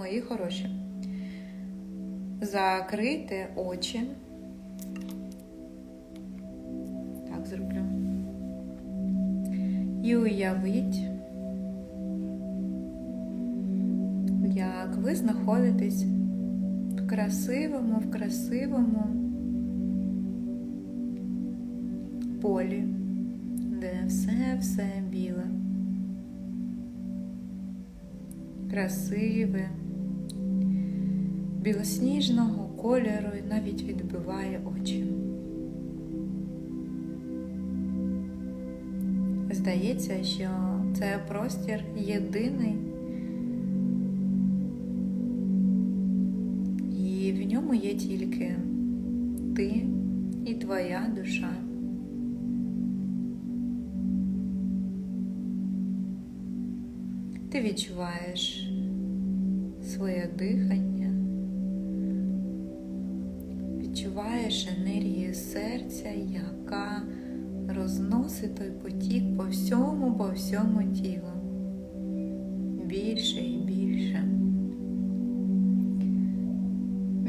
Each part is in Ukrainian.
мої хороші. Закрити очі. Так зроблю. І уявіть, як ви знаходитесь в красивому, в красивому полі, де все-все біле, красиве, білосніжного кольору і навіть відбиває очі. Здається, що це простір єдиний, і в ньому є тільки ти і твоя душа. Ти відчуваєш своє дихання, відчуваєш енергію серця, яка розносить той потік по всьому, по всьому тілу. Більше і більше.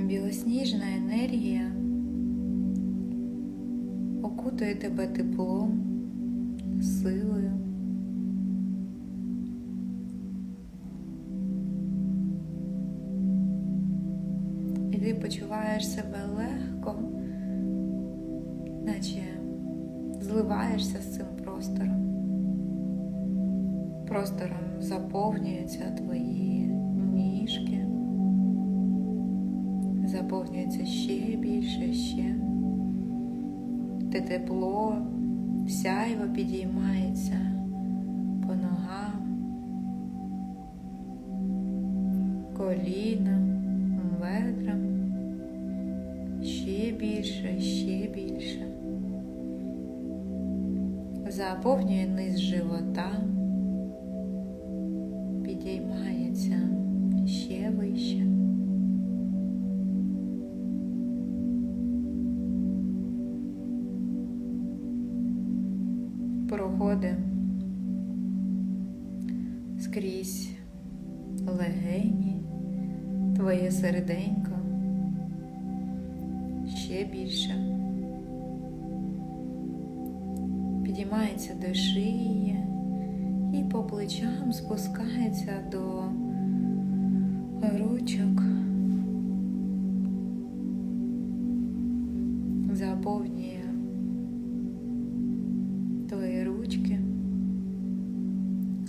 Білосніжна енергія окутує тебе теплом, силою. Ти почуваєш себе легко, наче зливаєшся з цим простором. Простором заповнюються твої ніжки, заповнюється ще більше, ще. Те тепло, сяйво підіймається по ногам, колінам, бедрам, ще більше, ще більше заповнює низ живота, підіймається ще вище. Проходить скрізь легені, твоє серденько підіймається до шиї і по плечам спускається до ручок, заповнює твої ручки,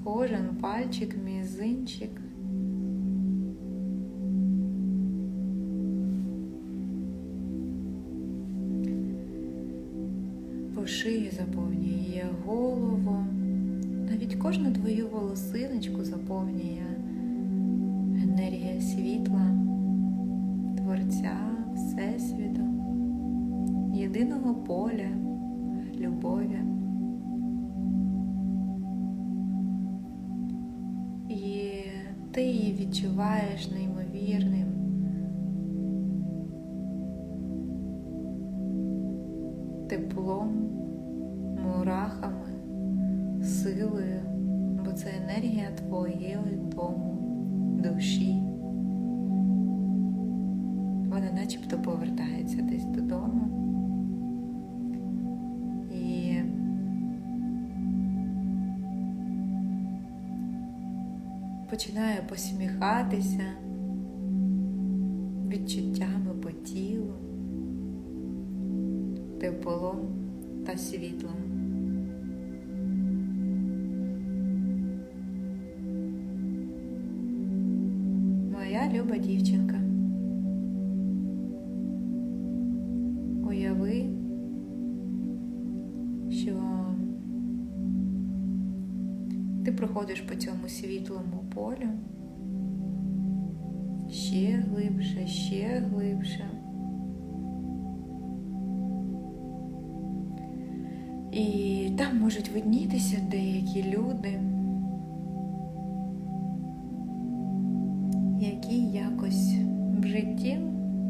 кожен пальчик, мізинчик. по шиї заповнює голову, навіть кожну твою волосиночку заповнює енергія світла, Творця, Всесвіту, єдиного поля, любові. І ти її відчуваєш неймовірним. теплом, мурахами, силою, бо це енергія твоєї дому, душі. Вона начебто повертається десь додому. І починає посміхатися відчуттями по тілу теплом та світлом. Цьому світлому полю ще глибше, ще глибше. І там можуть виднітися деякі люди, які якось в житті,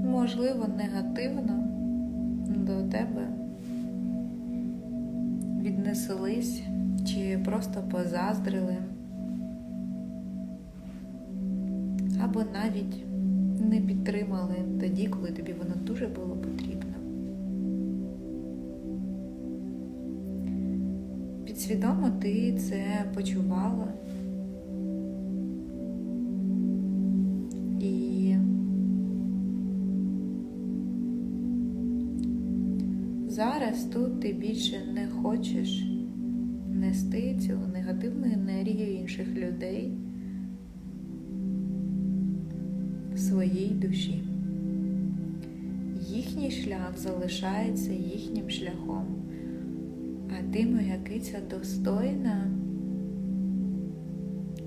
можливо, негативно до тебе віднеслись чи просто позаздрили. Або навіть не підтримали тоді, коли тобі воно дуже було потрібно. Підсвідомо ти це почувала. І зараз тут ти більше не хочеш нести цю негативну енергію інших людей своїй душі. Їхній шлях залишається їхнім шляхом, а ти, моя киця, достойна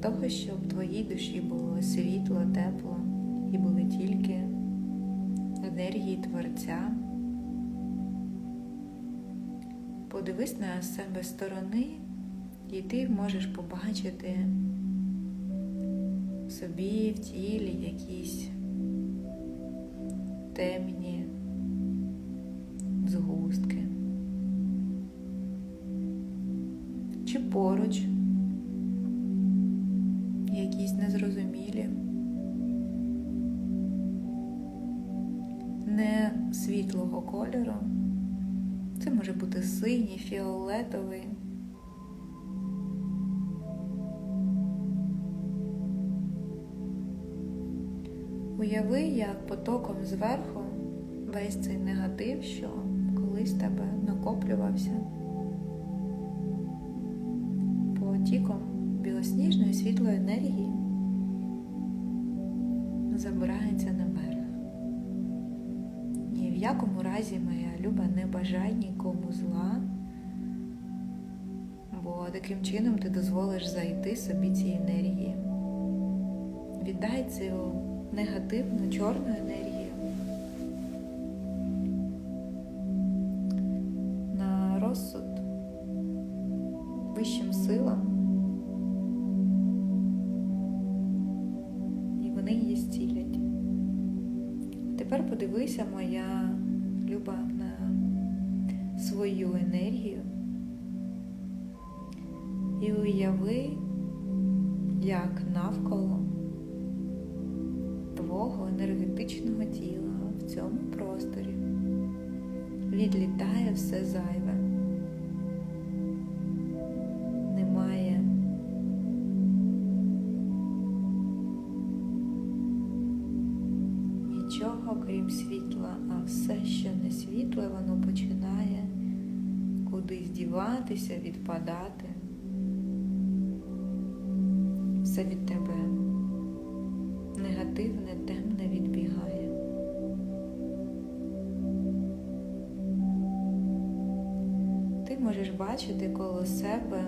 того, щоб в твоїй душі було світло, тепло і були тільки енергії Творця. Подивись на себе сторони, і ти можеш побачити в собі в тілі якісь темні згустки. Чи поруч якісь незрозумілі, не світлого кольору. Це може бути синій, фіолетовий. Уяви, як потоком зверху весь цей негатив, що колись тебе накоплювався потіком білосніжної світлої енергії забирається наверх. Ні в якому разі, моя люба, не бажай нікому зла, бо таким чином ти дозволиш зайти собі цій енергії. Віддай цю негативну чорну енергію. На розсуд вищим силам, і вони її зцілять. Тепер подивися, моя люба, на свою енергію. І уяви, як навколо енергетичного тіла в цьому просторі відлітає все зайве. Немає нічого крім світла, а все, що не світле, воно починає кудись діватися, відпадати. Все від тебе негативне, темне відбігає. Ти можеш бачити коло себе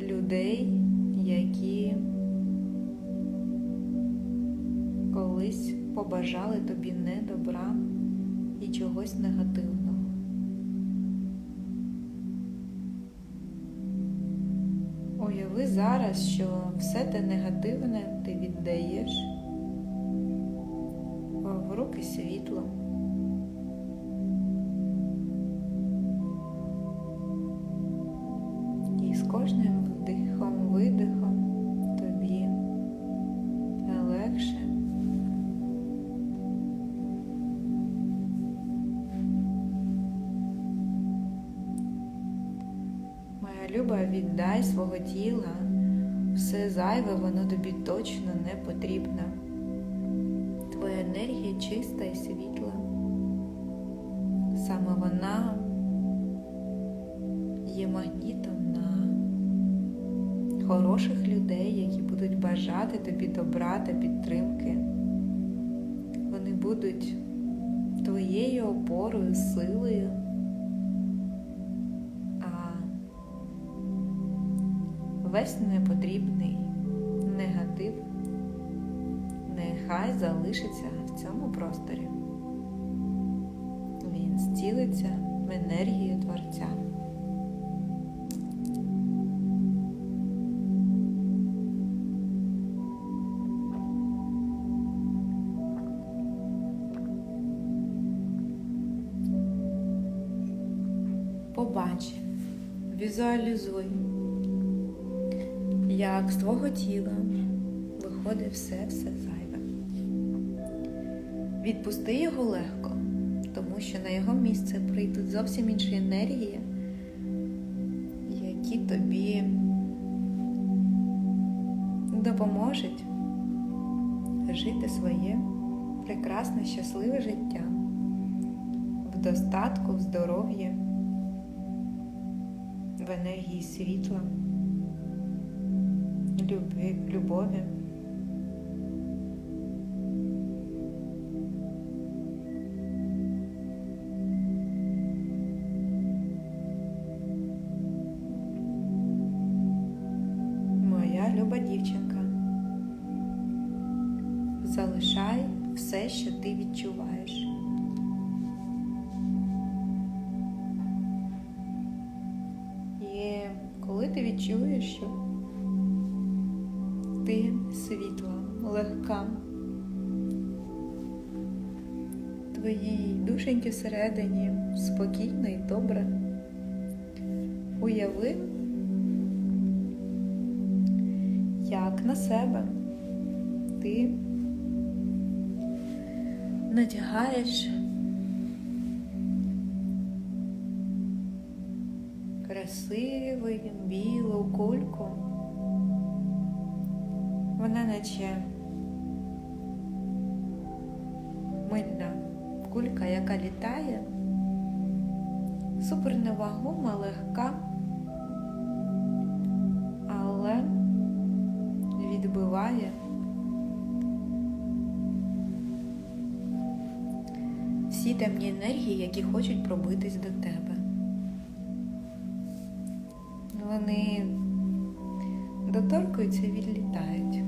людей, які колись побажали тобі не добра і чогось негативного. Уяви зараз, що все те негативне ти віддаєш руки світло. І з кожним вдихом, видихом тобі легше. Моя люба, віддай свого тіла, все зайве, воно тобі точно не потрібно. Енергія чиста і світла. Саме вона є магнітом на хороших людей, які будуть бажати тобі добра та підтримки. Вони будуть твоєю опорою, силою. Весь непотрібний негатив нехай залишиться в цьому просторі. Він зцілиться в енергію Творця. Побач, візуалізуй, як з твого тіла виходить все-все зайве. Відпусти його легко, тому що на його місце прийдуть зовсім інші енергії, які тобі допоможуть жити своє прекрасне, щасливе життя в достатку, в здоров'ї, в енергії світла, любові. Все, що ти відчуваєш. І коли ти відчуєш, що ти світла, легка, твоїй душеньки всередині спокійно і добре, уяви, як на себе ти надягаєш. Красиву білу кульку. Вона наче мильна кулька, яка літає, супер невагома, легка, темні енергії, які хочуть пробитись до тебе. Вони доторкуються і відлітають.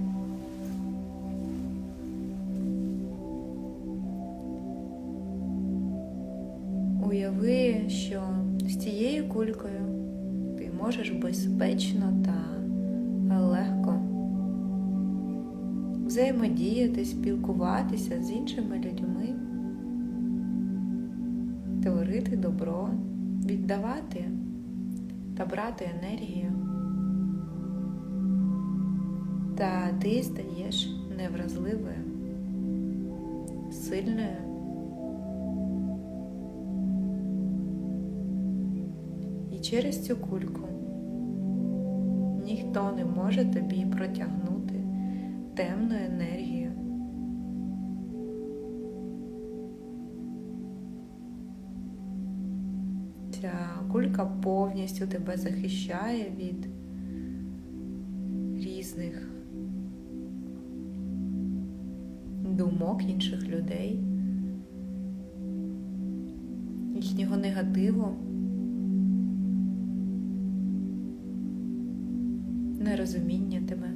Уяви, що з цією кулькою ти можеш безпечно та легко взаємодіяти, спілкуватися з іншими людьми, творити добро, віддавати та брати енергію. Та ти стаєш невразливою, сильною. І через цю кульку ніхто не може тобі протягнути темну енергію. Кулька повністю тебе захищає від різних думок інших людей, їхнього негативу, нерозуміння тебе.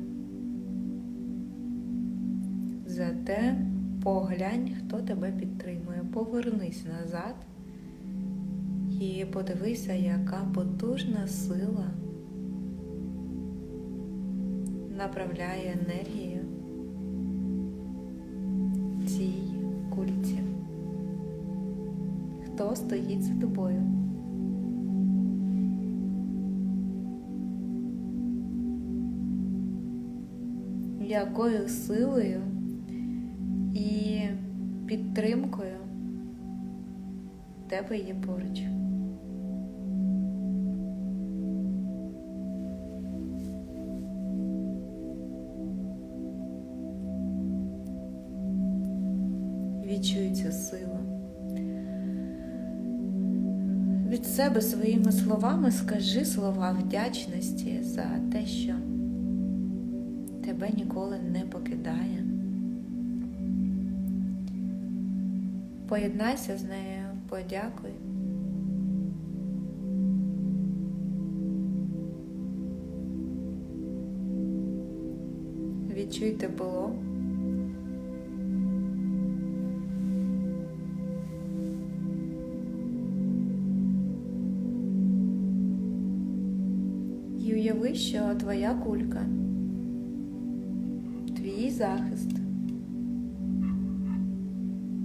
Зате поглянь, хто тебе підтримує, повернись назад і подивися, яка потужна сила направляє енергію цій кульці. Хто стоїть за тобою? Якою силою і підтримкою тебе є поруч? Відчуй цю силу. Від себе своїми словами скажи слова вдячності за те, що тебе ніколи не покидає. Поєднайся з нею, подякуй. Відчуй тепло. Уяви, твоя кулька, твій захист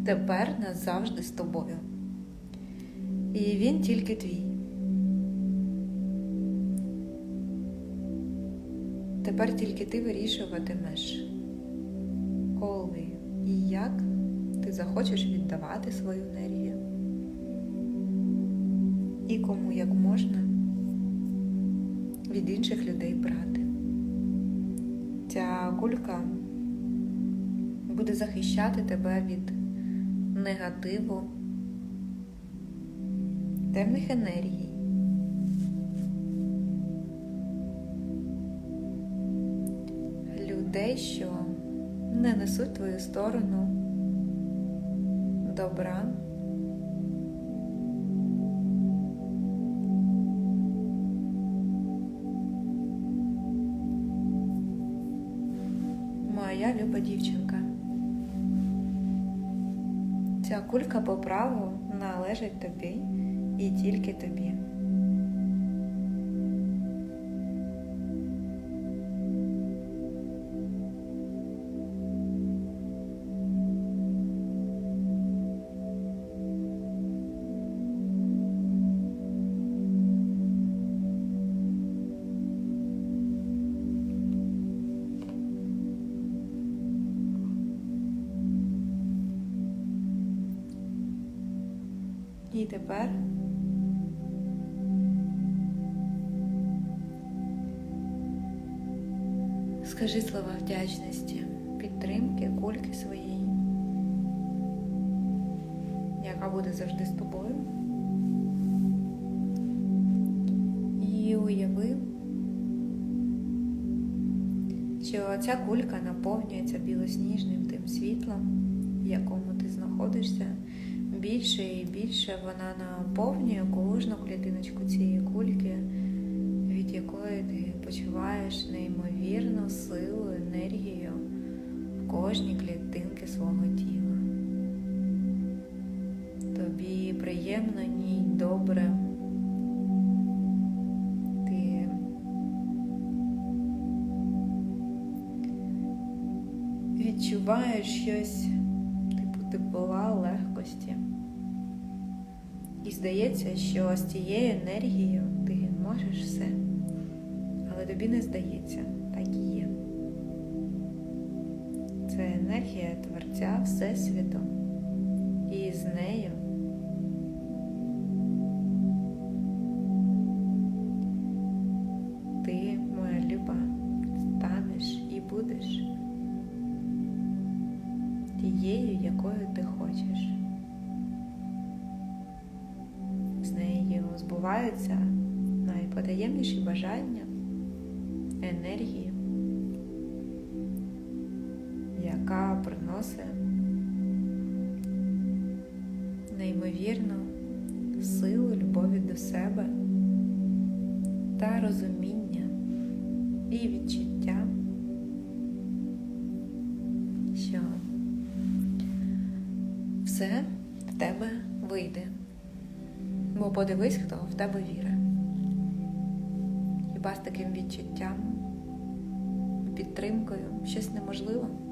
тепер назавжди з тобою. І він тільки твій. Тепер тільки ти вирішуватимеш, коли і як ти захочеш віддавати свою енергію. І кому як можна від інших людей брати. Ця кулька буде захищати тебе від негативу, темних енергій. Людей, що не несуть твою сторону добра. Праву належить тобі і тільки тобі. Кульки своєї, яка буде завжди з тобою. І уяви, що ця кулька наповнюється білосніжним тим світлом, в якому ти знаходишся більше і більше вона наповнює кожну клітиночку цієї кульки, від якої ти почуваєш неймовірну силу, енергію кожній клітинки свого тіла. Тобі приємно, ній добре. Ти відчуваєш щось типу тепла, легкості. І здається, що з цією енергією ти можеш все. Але тобі не здається, енергія Творця Всесвіту. І з нею ти, моя люба, станеш і будеш тією, якою ти хочеш. З нею збуваються найпотаємніші бажання, енергії, яка приносить неймовірну силу любові до себе та розуміння і відчуття, що все в тебе вийде. Бо подивись, хто в тебе вірить. Хіба з таким відчуттям, підтримкою щось неможливо?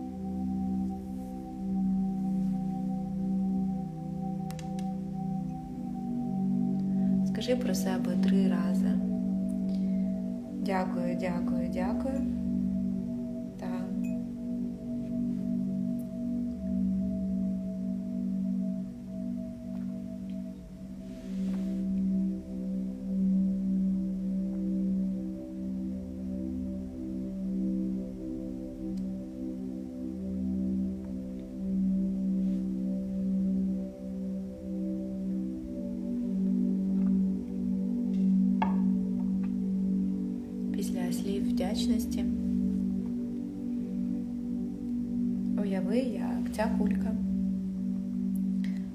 Скажи про себе три рази. Дякую, дякую, дякую. Після слів вдячності. Уяви, як ця кулька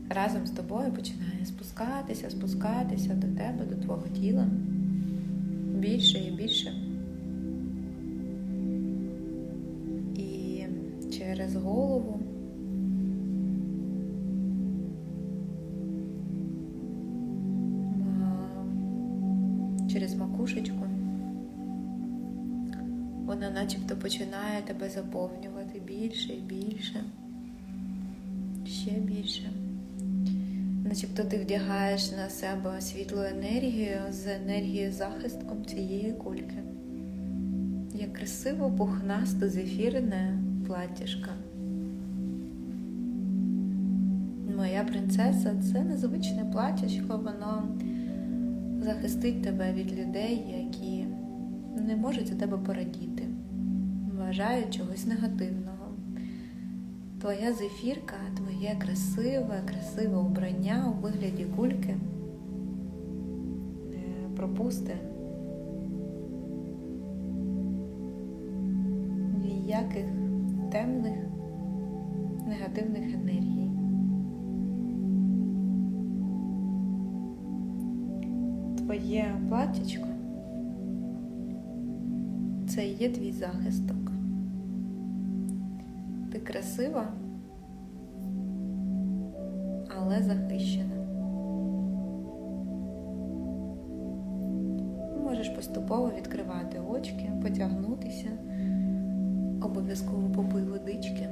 разом з тобою починає спускатися, спускатися до тебе, до твого тіла більше і більше. І через голову начебто починає тебе заповнювати більше і більше, ще більше. Начебто ти вдягаєш на себе світлу енергію з енергією захистком цієї кульки. Як красиво пухнасто зефірне платтяшка. Моя принцеса це незвичне платячко, воно захистить тебе від людей, які не можуть за тебе порадіти, вважають чогось негативного. Твоя зефірка, твоє красиве, красиве убрання у вигляді кульки е, пропусти ніяких темних негативних енергій. Твоє платічко це є твій захисток. Красива, але захищена. Можеш поступово відкривати очки, потягнутися, обов'язково попий водички.